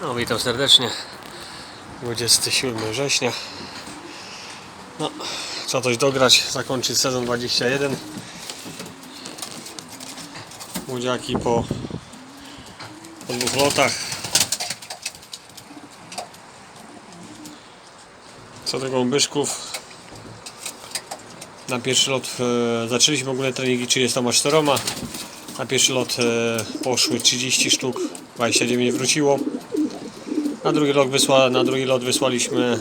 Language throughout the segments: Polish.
No, witam serdecznie. 27 września. No, trzeba coś dograć, zakończyć sezon 21. Młodziaki po, po dwóch lotach. Co do gąbyszków. Na pierwszy lot e, zaczęliśmy ogólne treningi 34. Na pierwszy lot e, poszły 30 sztuk, 29 wróciło. Na drugi, lot wysła, na drugi lot wysłaliśmy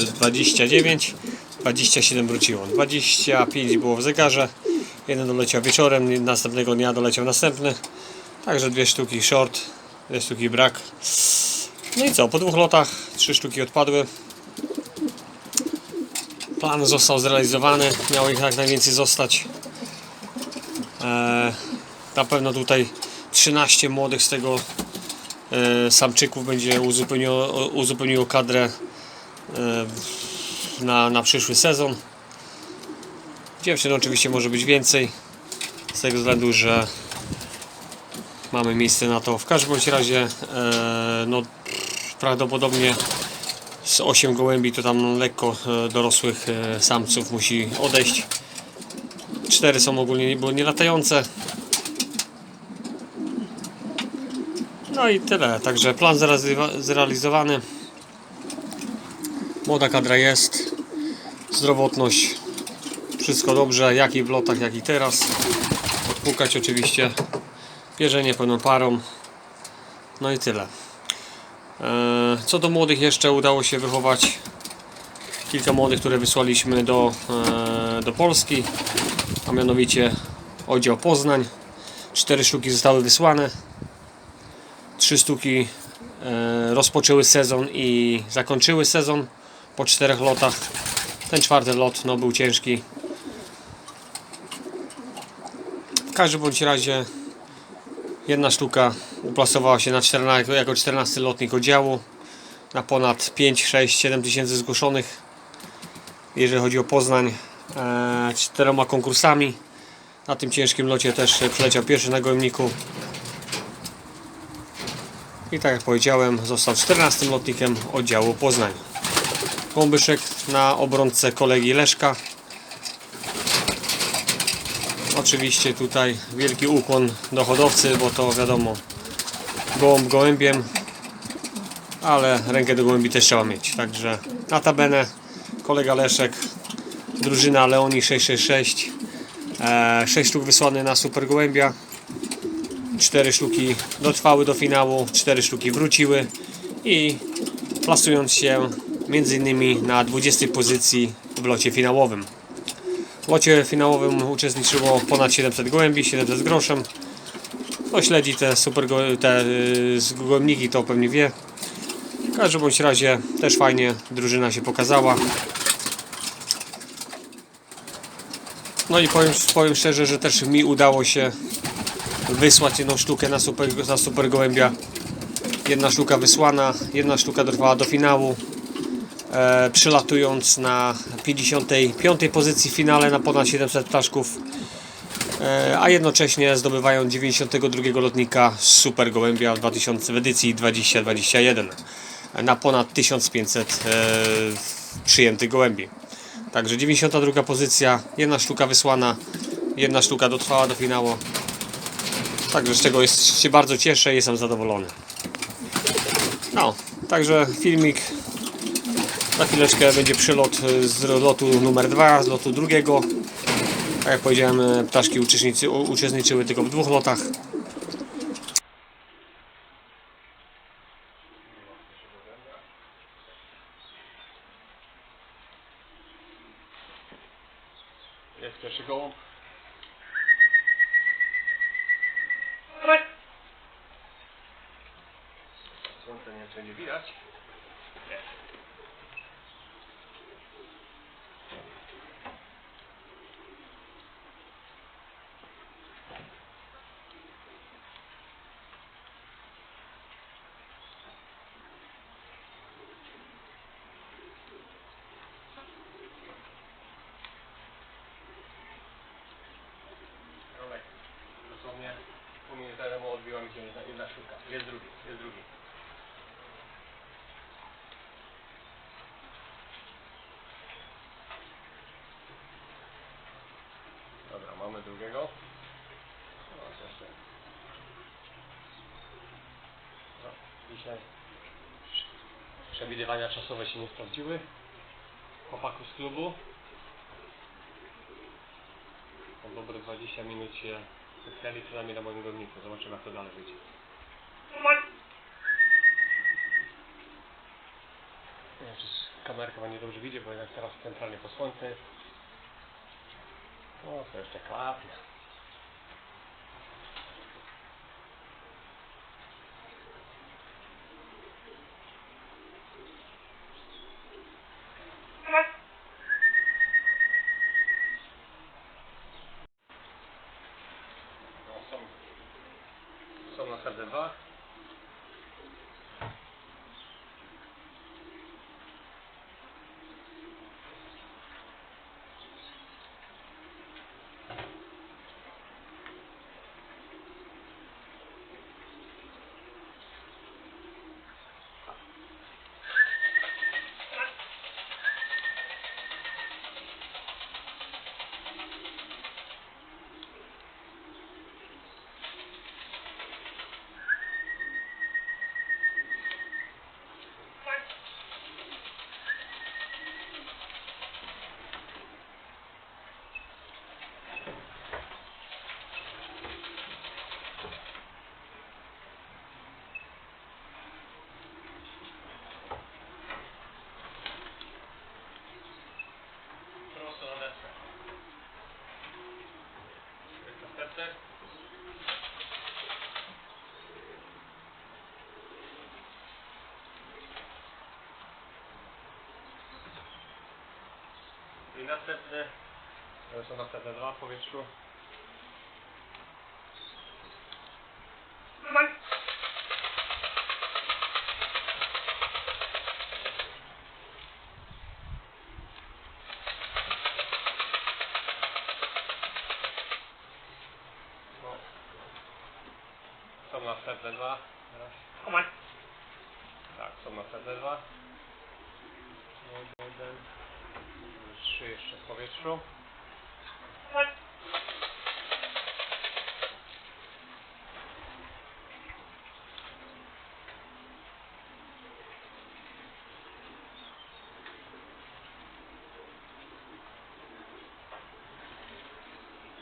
e, 29, 27 wróciło. 25 było w zegarze, jeden doleciał wieczorem, następnego dnia doleciał następny. Także dwie sztuki short, dwie sztuki brak. No i co, po dwóch lotach trzy sztuki odpadły. Plan został zrealizowany, miało ich jak najwięcej zostać. E, na pewno tutaj 13 młodych z tego samczyków będzie uzupełniło, uzupełniło kadrę e, na, na przyszły sezon. Dziewczyn oczywiście może być więcej, z tego względu, że mamy miejsce na to. W każdym razie e, no, prawdopodobnie z 8 gołębi to tam lekko e, dorosłych e, samców musi odejść. Cztery są ogólnie były nielatające. No i tyle. Także plan zrealizowa- zrealizowany. Młoda kadra jest. Zdrowotność. Wszystko dobrze. Jak i w lotach, jak i teraz. Odpukać oczywiście. Pierzenie pełną parą. No i tyle. E, Co do młodych jeszcze udało się wychować kilka młodych, które wysłaliśmy do, e, do Polski, a mianowicie oddział Poznań. Cztery sztuki zostały wysłane. Trzy sztuki e, rozpoczęły sezon i zakończyły sezon po czterech lotach. Ten czwarty lot no, był ciężki. W każdym bądź razie jedna sztuka uplasowała się na 14, jako 14 lotnik oddziału na ponad 5, 6, 7 tysięcy zgłoszonych jeżeli chodzi o Poznań e, czterema konkursami na tym ciężkim locie też przyleciał pierwszy na gołębniku i tak jak powiedziałem został 14 lotnikiem oddziału Poznań. Gąbyszek na obrońce kolegi Leszka. Oczywiście tutaj wielki ukłon do hodowcy bo to wiadomo gołąb gołębiem ale rękę do gołębi też trzeba mieć. Także notabene kolega Leszek drużyna Leoni 666 e, 6 sztuk wysłane na super gołębia 4 sztuki dotrwały do finału 4 sztuki wróciły i plasując się między innymi na 20 pozycji w locie finałowym. W locie finałowym uczestniczyło ponad 700 gołębi 700 z groszem. Kto śledzi te super te y, z gołębniki to pewnie wie. W każdym bądź razie też fajnie drużyna się pokazała. No i powiem, powiem szczerze, że też mi udało się wysłać jedną sztukę na super, na super gołębia. Jedna sztuka wysłana, jedna sztuka trwała do finału. E, przylatując na 55 pozycji w finale na ponad 700 ptaszków. E, a jednocześnie zdobywają 92 lotnika super gołębia w 2000 w edycji 2021 na ponad 1500 e, przyjętych gołębi. Także 92 pozycja, jedna sztuka wysłana, jedna sztuka dotrwała do finału. Także z czego jest, się bardzo cieszę i jestem zadowolony. No, także filmik. Za chwileczkę będzie przylot z lotu numer 2, z lotu drugiego. Tak jak powiedziałem, e, ptaszki uczestniczyły tylko w dwóch lotach. Jest pierwszy gołąb. Słońce nie widać. Jest. Rolek. Dosłownie pół minuty temu odbiła mi się jedna, jedna sztuka. Jest drugi, jest drugi. Mamy drugiego. No, dzisiaj przewidywania czasowe się nie sprawdziły. Chłopaku z klubu. Po dobre 20 minut się specjali przynajmniej na moim górniku. Zobaczymy jak to dalej wyjdzie. Nie wiem, czy kamerka ma niedobrze widzi, bo jednak teraz centralnie po słońcu jest. O, to jeszcze klapie. No, sir. In następny, są następne dwa powietrzu. Trzy jeszcze w powietrzu.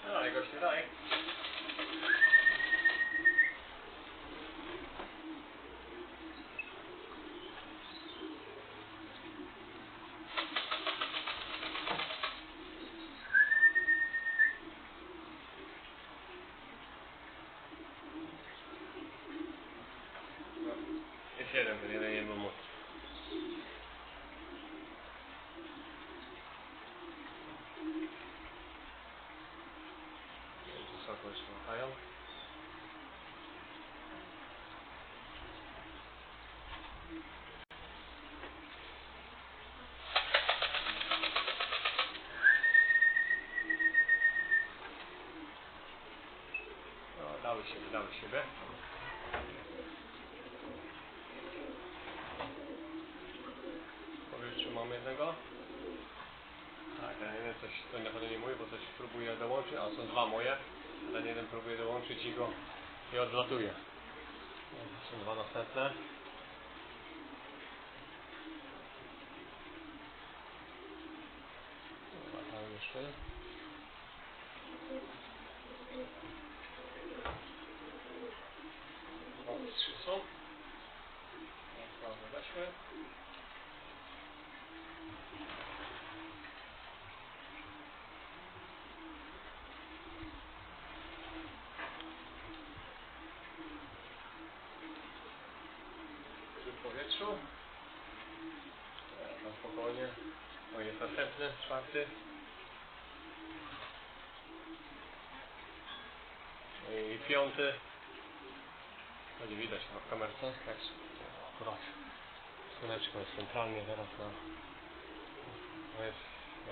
Dalej, gościu, dalej. No, Jest jeden, ten jeden nie był mój. Wysoko jeszcze machają. No, dały siebie, dały siebie. Powietrzu mamy jednego. Tak, ten jeden coś, to na nie mój, bo coś próbuje dołączyć, a są dwa moje. Ten jeden próbuje dołączyć i go i odlatuje. Są dwa następne. Dobra, tam jeszcze. O, trzy są. Dobra, weźmy. w powietrzu. E, Na spokojnie. O, jest następny, czwarty. I piąty. To nie widać na kamerce. Tak, akurat. Słoneczko jest centralnie teraz na... To jest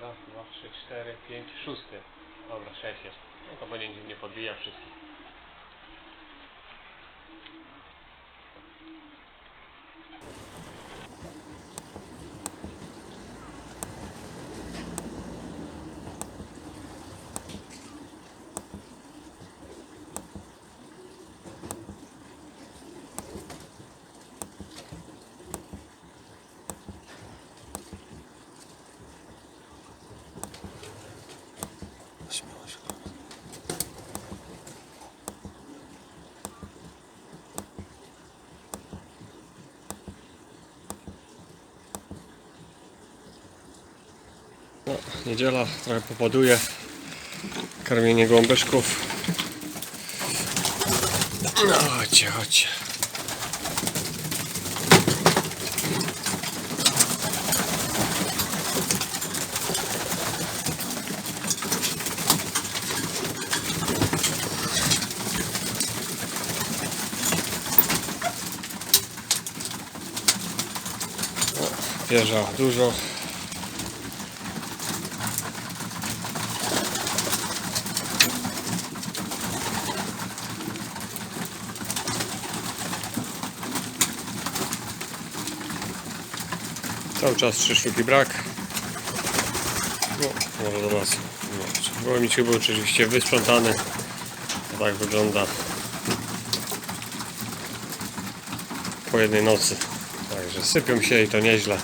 raz, dwa, trzy, cztery, pięć, szósty. Dobra, sześć jest. No to będzie nie podbija wszystkich. Niedziela, trochę popoduje. Karmienie głąbeczków. No chodźcie, chodźcie. Wieża dużo. Cały czas trzy sztuki brak. No, może do nas. No, Gołębiczek był oczywiście wysprzątany. Tak wygląda po jednej nocy. Także sypią się i to nieźle.